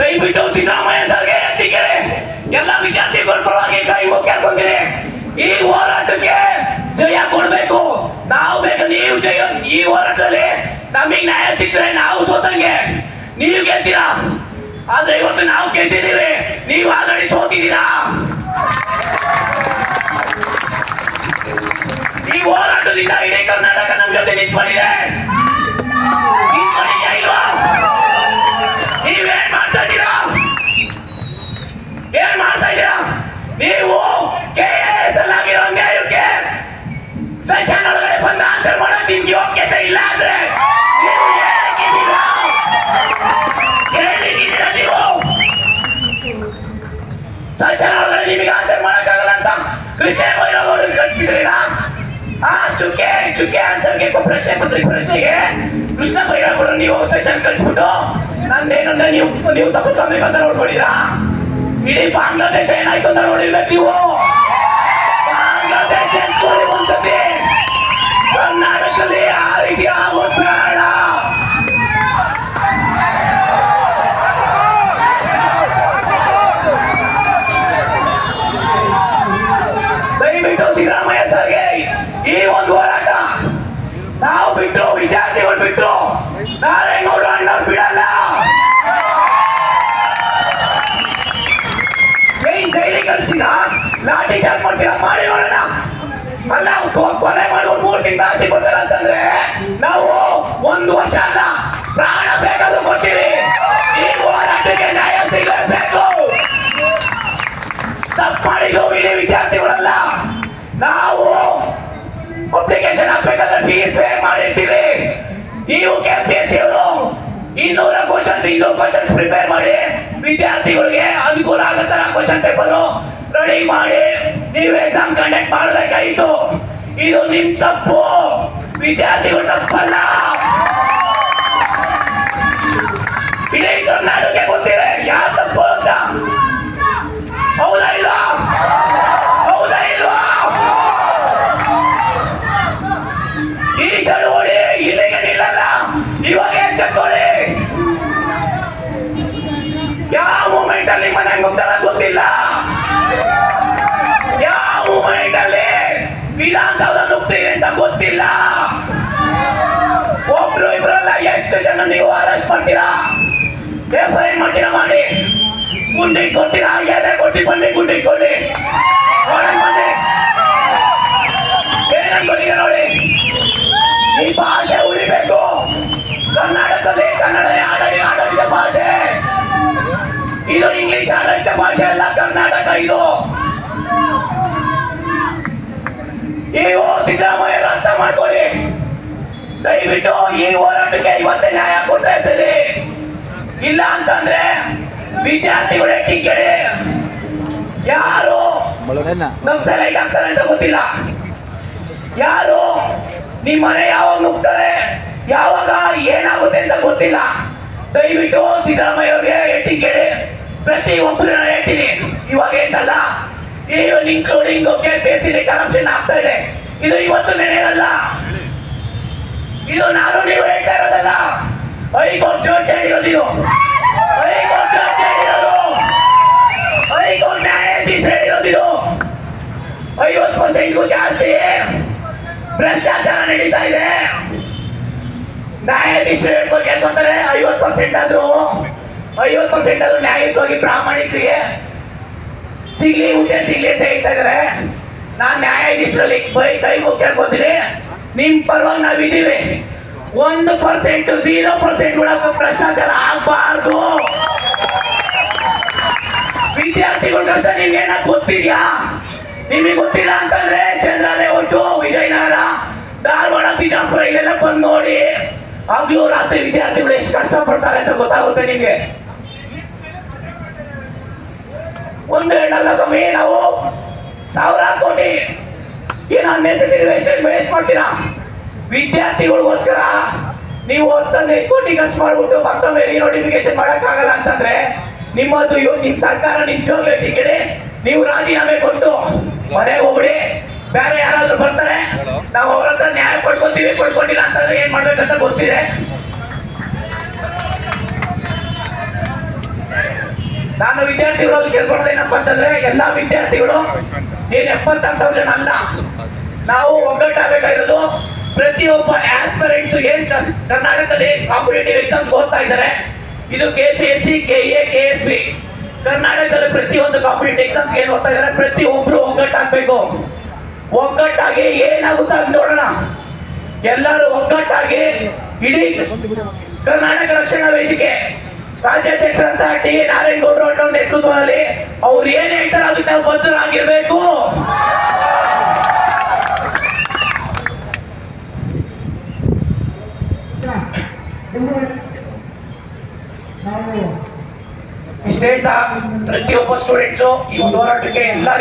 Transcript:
ದಯವಿಟ್ಟು ಸಿದ್ದರಾಮಯ್ಯ ಸರ್ಗೆ ಎತ್ತಿಕೇಳಿ ಎಲ್ಲ ವಿದ್ಯಾರ್ಥಿಗಳ ಪರವಾಗಿ ಕೈ ಕೇಳ್ಕೊಂತೀನಿ ಈ ಹೋರಾಟಕ್ಕೆ ಜಯ ಕೊಡ್ಬೇಕು. ನಾವು ಬೇಕು, ನೀವು ಜಯ. ಈ ಹೋರಾಟದಲ್ಲಿ ನಮಗೆ ನ್ಯಾಯ ಸಿಕ್ಕರೆ ನಾವು ಸೋತಂಗೆ. ನೀವು ಗೆದ್ದೀರಾ ಆದ್ರೆ ಇವತ್ತು ನಾವು ಗೆದ್ದಿದ್ದೀವಿ. ನೀವು ಆಲ್ರೆಡಿ ಸೋತಿದ್ದೀರಾ? ಈ ಹೋರಾಟದಿಂದ ಇಡೀ ಕರ್ನಾಟಕ ನಮ್ಮ ಜೊತೆ ನಿಂತ್ಕೊಂಡಿದೆ. ನಿಂತ್ಕೊಂಡಿದ್ಯಾ ಇಲ್ವಾ? ಇದ್ದೀರಾ ಏನ್ ಮಾಡ್ತಾ ಇದ್ದೀರಾ ನೀವು ಕೆ ಎಸ್ ಎಲ್ ಆಗಿರೋ ನ್ಯಾಯಕ್ಕೆ ಸೆಷನ್ ಒಳಗಡೆ ಬಂದು ಆನ್ಸರ್ ಮಾಡಕ್ ನಿಮ್ಗೆ ಯೋಗ್ಯತೆ ಇಲ್ಲ ಅಂದ್ರೆ ನೀವು ಏನಕ್ಕಿದ್ದೀರಾ ಏನಕ್ಕಿದ್ದೀರಾ ನೀವು ಸೆಷನ್ ಒಳಗಡೆ ನಿಮಗೆ ಆನ್ಸರ್ ಮಾಡಕ್ಕಾಗಲ್ಲ ಅಂತ ಕೃಷ್ಣ ಬೈರವರು ಕಳಿಸಿದ್ರೀರಾ ಆ ಚುಕ್ಕೆ ಚುಕ್ಕೆ ಆನ್ಸರ್ಗೆ ಪ್ರಶ್ನೆ ಪತ್ರಿಕೆ ಪ್ರಶ್ನೆಗೆ ಕೃಷ್ಣ ಬೈರವರು ನೀವು ಸೆಷನ್ ಕಳಿಸ್ಬಿಟ್ಟು ನಂದೇನು ನೀವು ನೀವು ತಪ್ಪು ಸ್ವಾಮಿಗೆ ಅಂತ ನೋಡ್ಕೊಂಡಿರಾ ಇಡೀ ಬಾಂಗ್ಲಾದೇಶ ಏನಾಯ್ತು ಅಂತ ನೋಡಿರ್ಬೇಕು ನೀವು. ಬಾಂಗ್ಲಾದೇಶ ಒಂದ್ಸತಿ ಕರ್ನಾಟಕದಲ್ಲಿ ಆ ರೀತಿ ಆಗೋದ್ ಬೇಡ. ದಯವಿಟ್ಟು ಸಿದ್ದರಾಮಯ್ಯ ಸರ್ಗೆ ಈ ಒಂದು ಹೋರಾಟ. ನಾವು ಬಿಟ್ಟು ವಿದ್ಯಾರ್ಥಿಗಳು ಬಿಟ್ಟು ನಾರಾಯಣಗೌಡ ಅಣ್ಣವ್ರು ಬಿಡಲ್ಲ. ಲಾಠಿ ಚಾರ್ಜ್ ಮಾಡ್ತೀರಾ ಮಾಡಿ ನೋಡೋಣ. ಅಲ್ಲ ಕೊನೆ ಮಾಡಿ ಒಂದು ಮೂರು ತಿಂಗಳು ಆಚೆ ಅಂತಂದ್ರೆ ನಾವು ಒಂದು ವರ್ಷ ಅಲ್ಲ, ಪ್ರಾಣ ಬೇಕಾದ್ರೂ ಕೊಡ್ತೀವಿ. ಈ ಹೋರಾಟಕ್ಕೆ ನ್ಯಾಯ ಸಿಗಲೇಬೇಕು ತಪ್ಪು ಮಾಡಿದ್ದು ವಿದ್ಯಾರ್ಥಿಗಳಲ್ಲ. ನಾವು ಅಪ್ಲಿಕೇಶನ್ ಹಾಕ್ಬೇಕಾದ್ರೆ ಫೀಸ್ ಪೇ ಮಾಡಿರ್ತೀವಿ. ನೀವು ಕೆ ಪಿ ಎಸ್ ಅವರು ಇನ್ನೂರ ಕ್ವಶನ್ಸ್ ಇನ್ನೂರು ಕ್ವಶನ್ಸ್ ಪ್ರಿಪೇರ್ ಮಾಡಿ ವಿದ್ಯಾರ್ಥಿಗಳಿಗೆ ಅನುಕೂಲ ಆಗೋ ತರ ಕ್ವಶನ್ ಪೇಪರು ರೆಡಿ ಮಾಡಿ. ನೀವು ಎಕ್ಸಾಮ್ ಕಂಡಕ್ಟ್ ಮಾಡಬೇಕಾಯಿತು. ಇದು ನಿಮ್ ತಪ್ಪು. ವಿದ್ಯಾರ್ಥಿಗಳು ತಪ್ಪಲ್ಲ. ಇಡೀ ಕರ್ನಾಟಕ ಗೊತ್ತಿದೆ. ಯಾರು ತಪ್ಪು ಅಂತ? ಹೌದಾ ಇಲ್ವಾ? ಹೌದಾ ಇಲ್ವಾ? ಈ ಚಳುವಳಿ ಇಲ್ಲಿಗೆ ನಿಲ್ಲಲ್ಲ. ಇವಾಗ ಎಚ್ಚೆತ್ಕೊಳ್ಳಿ ಯಾವ ಮೂಮೆಂಟ್ ಅಲ್ಲಿ ಮನೆಗೆ ಗೊತ್ತಿಲ್ಲ. ಜನ ನೀವು ಅರೆಸ್ಟ್ ಮಾಡ್ತೀರಾ? ಎಫ್ ಮಾಡ್ತೀರಾ ಮಾಡಿ? ಗುಂಡಿ ಕೊಡ್ತೀರಾ? ಎದೆ ಕೊಟ್ಟಿ ಬನ್ನಿ ಗುಂಡಿ ಕೊಡಿ ನೋಡೋಣ ಬನ್ನಿ. ಏನ್ ಅನ್ಕೊಂಡಿದ್ದೀರಾ ನೋಡಿ? ಈ ಭಾಷೆ ಉಳಿಬೇಕು. ಕರ್ನಾಟಕದಲ್ಲಿ ಕನ್ನಡ ಆಡಳಿತ ಆಡಳಿತ ಭಾಷೆ. ಇದು ಇಂಗ್ಲಿಷ್ ಆಡಳಿತ ಭಾಷೆ ಅಲ್ಲ, ಕರ್ನಾಟಕ ಇದು. ನೀವು ಮಾಡ್ಕೊಳ್ಳಿ ದಯವಿಟ್ಟು ಈ ಹೋರಾಟಕ್ಕೆ ಇವತ್ತೇ ನ್ಯಾಯ ಕೊಟ್ಟರೆ ಸರಿ. ಇಲ್ಲ ಅಂತಂದ್ರೆ ವಿದ್ಯಾರ್ಥಿಗಳೇ ಟಿಕೆಟ್ ಯಾರು. ನಮ್ ಸಲೈಟ್ ಆಗ್ತಾರೆ ಅಂತ ಗೊತ್ತಿಲ್ಲ. ಯಾರು ನಿಮ್ಮ ಮನೆ ಯಾವಾಗ ನುಗ್ತಾರೆ ಯಾವಾಗ ಏನಾಗುತ್ತೆ ಅಂತ ಗೊತ್ತಿಲ್ಲ. ದಯವಿಟ್ಟು ಸಿದ್ದರಾಮಯ್ಯ ಅವ್ರಿಗೆ ಕೇಳಿ ಪ್ರತಿ ಒಬ್ಬರು ಹೇಳ್ತೀನಿ. ಇವಾಗ ಏನಲ್ಲ ಇನ್ಕ್ಲೂಡಿಂಗ್ ಕೆ ಪಿ ಕರಪ್ಷನ್ ಆಗ್ತಾ ಇದೆ. ಇದು ಇವತ್ತು ನಡೆಯಲ್ಲ. ಇದು ನಾನು, ನೀವು ಹೇಳ್ತಾ ಇರೋದಲ್ಲ. ಹೈಕೋರ್ಟ್ ಚರ್ಚೆ ಹೇಳಿರೋದು ಇದು. ಹೈಕೋರ್ಟ್ ಚರ್ಚೆ ಹೇಳಿರೋದು ಹೈಕೋರ್ಟ್ ನ್ಯಾಯಾಧೀಶ ಹೇಳಿರೋದು ಇದು. ಐವತ್ತು ಪರ್ಸೆಂಟ್ಗೂ ಜಾಸ್ತಿ ಭ್ರಷ್ಟಾಚಾರ ನಡೀತಾ ಇದೆ. ನ್ಯಾಯಾಧೀಶರು ಹೇಳ್ಕೊಂಡು ಅಂತಂದ್ರೆ ಐವತ್ತು ಪರ್ಸೆಂಟ್ ಆದ್ರೂ, ಐವತ್ತು ಪರ್ಸೆಂಟ್ ಆದ್ರೂ ನ್ಯಾಯಯುತವಾಗಿ ಪ್ರಾಮಾಣಿಕರಿಗೆ ಸಿಗ್ಲಿ ಹುದ್ದೆ ಸಿಗ್ಲಿ ಅಂತ ಹೇಳ್ತಾ ಇದಾರೆ ನಾನು ನ್ಯಾಯಾಧೀಶರಲ್ಲಿ ಬೈ ಕೈ ಮುಗಿ ಕೇಳ್ಕೊತೀನಿ ನಿಮ್ ಪರವಾಗಿ ನಾವಿದ್ದೀವಿ ಒಂದು ಪರ್ಸೆಂಟ್ ಜೀರೋ ಪರ್ಸೆಂಟ್ ಕೂಡ ಭ್ರಷ್ಟಾಚಾರ ಆಗಬಾರ್ದು. ವಿದ್ಯಾರ್ಥಿಗಳಿಗಷ್ಟೇ ನಿಮ್ಗೇನ ಗೊತ್ತಿದ್ಯಾ? ನಿಮಗೆ ಗೊತ್ತಿಲ್ಲ ಅಂತಂದ್ರೆ ಚಂದ್ರಾಲಯ ಒಟ್ಟು ವಿಜಯನಗರ, ಧಾರವಾಡ, ಬಿಜಾಪುರ ಇಲ್ಲೆಲ್ಲ ಬಂದು ನೋಡಿ. ಹಗಲು ರಾತ್ರಿ ವಿದ್ಯಾರ್ಥಿಗಳು ಎಷ್ಟು ಕಷ್ಟ ಪಡ್ತಾರೆ ಅಂತ ಗೊತ್ತಾಗುತ್ತೆ ನಿಮಗೆ. ಒಂದು ಹೇಳಲ್ಲ ಸ್ವಾಮಿ, ನಾವು ಸಾವಿರಾರು ಕೋಟಿ ಏನು ಅನ್ನೆಸರಿ ವೇಸ್ಟೇಜ್ ವೇಸ್ಟ್ ಮಾಡ್ತೀರಾ? ವಿದ್ಯಾರ್ಥಿಗಳಿಗೋಸ್ಕರ ನೀವು ಹತ್ತೊಂದೈದು ಕೋಟಿ ಖರ್ಚು ಮಾಡ್ಬಿಟ್ಟು ಮತ್ತೊಮ್ಮೆ ರಿನೋಟಿಫಿಕೇಶನ್ ಮಾಡೋಕ್ಕಾಗಲ್ಲ ಅಂತಂದ್ರೆ ನಿಮ್ಮದು ನಿಮ್ಮ ನಿಮ್ ಸರ್ಕಾರ ಜೋಗ ಟಿಕೆಟ್ ನೀವು ರಾಜೀನಾಮೆ ಕೊಟ್ಟು ಮನೆಗೆ ಹೋಗ್ಬಿಡಿ. ಬೇರೆ ಯಾರಾದರೂ ಬರ್ತಾರೆ, ನಾವು ಅವ್ರ ಹತ್ರ ನ್ಯಾಯ ಪಡ್ಕೊತೀವಿ, ಪಡ್ಕೊಂಡಿಲ್ಲ ಅಂತಂದ್ರೆ ಏನು ಮಾಡ್ಬೇಕಂತ ಗೊತ್ತಿದೆ. ನಾನು ವಿದ್ಯಾರ್ಥಿಗಳು ವಿದ್ಯಾರ್ಥಿಗಳಲ್ಲಿ ಕೇಳ್ಕೊಳ್ಳೋದೇನಪ್ಪ ಅಂತಂದ್ರೆ, ಎಲ್ಲಾ ವಿದ್ಯಾರ್ಥಿಗಳು ಏನ್ ಎಪ್ಪತ್ತಾರು ಸಾವಿರ ಜನ ಅಲ್ಲ? ನಾವು ಒಗ್ಗಟ್ಟಾಗಬೇಕಾಗಿರೋದು ಪ್ರತಿಯೊಬ್ಬ ಆಸ್ಪರೆಂಟ್ಸ್ ಏನ್ ಕರ್ನಾಟಕದಲ್ಲಿ ಕಾಂಪಿಟೇಟಿವ್ ಎಕ್ಸಾಮ್ಸ್ ಓದ್ತಾ ಇದ್ದಾರೆ. ಇದು K P S C K A K S B ಕರ್ನಾಟಕದಲ್ಲಿ ಪ್ರತಿಯೊಂದು ಕಾಂಪಿಟೇಟಿವ್ ಎಕ್ಸಾಮ್ಸ್ ಏನು ಓದ್ತಾ ಇದ್ದಾರೆ? ಪ್ರತಿಯೊಬ್ರು ಒಗ್ಗಟ್ಟಾಗಬೇಕು. ಒಗ್ಗಟ್ಟಾಗಿ ಏನಾಗುತ್ತೋ ಅಂತ ನೋಡೋಣ. ಎಲ್ಲರೂ ಒಗ್ಗಟ್ಟಾಗಿ ಇಡೀ ಕರ್ನಾಟಕ ರಕ್ಷಣಾ ವೇದಿಕೆ ರಾಜ್ಯಾಧ್ಯಕ್ಷರಂತ ಟಿ. ನಾರಾಯಣಗೌಡರು ಅವರ ನೇತೃತ್ವದಲ್ಲಿ ಅವ್ರು ಏನ್ ಹೇಳ್ತಾರೆ ಅದಕ್ಕೆ ನಾವು ಬದ್ಧರಾಗಿರ್ಬೇಕು. ಇಷ್ಟೇ ಪ್ರತಿಯೊಬ್ಬ ಸ್ಟೂಡೆಂಟ್ಸು ಈ ಒಂದು ಹೋರಾಟಕ್ಕೆ ಎಲ್ಲ